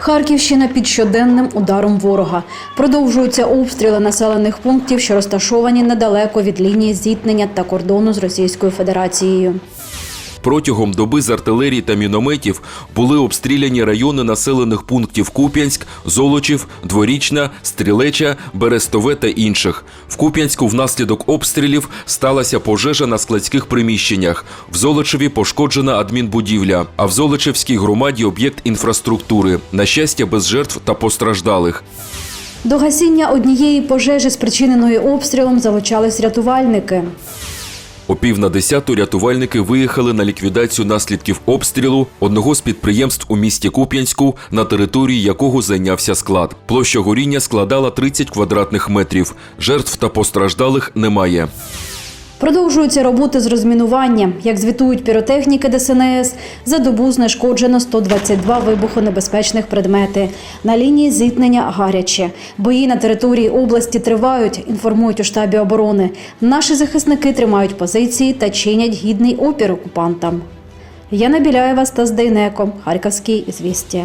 Харківщина під щоденним ударом ворога. Продовжуються обстріли населених пунктів, що розташовані недалеко від лінії зіткнення та кордону з Російською Федерацією. Протягом доби з артилерії та мінометів були обстріляні райони населених пунктів Куп'янськ, Золочів, Дворічна, Стрілеча, Берестове та інших. В Куп'янську внаслідок обстрілів сталася пожежа на складських приміщеннях. В Золочеві пошкоджена адмінбудівля, а в Золочевській громаді об'єкт інфраструктури. На щастя, без жертв та постраждалих. До гасіння однієї пожежі, спричиненої обстрілом, залучались рятувальники. О пів на десяту рятувальники виїхали на ліквідацію наслідків обстрілу одного з підприємств у місті Куп'янську, на території якого зайнявся склад. Площа горіння складала 30 квадратних метрів. Жертв та постраждалих немає. Продовжуються роботи з розмінування. Як звітують піротехніки ДСНС, за добу знешкоджено 122 вибухонебезпечних предмети. На лінії зіткнення гаряче. Бої на території області тривають, інформують у штабі оборони. Наші захисники тримають позиції та чинять гідний опір окупантам. Яна Біляєва, Стас Дейнеко, Харківські звістя.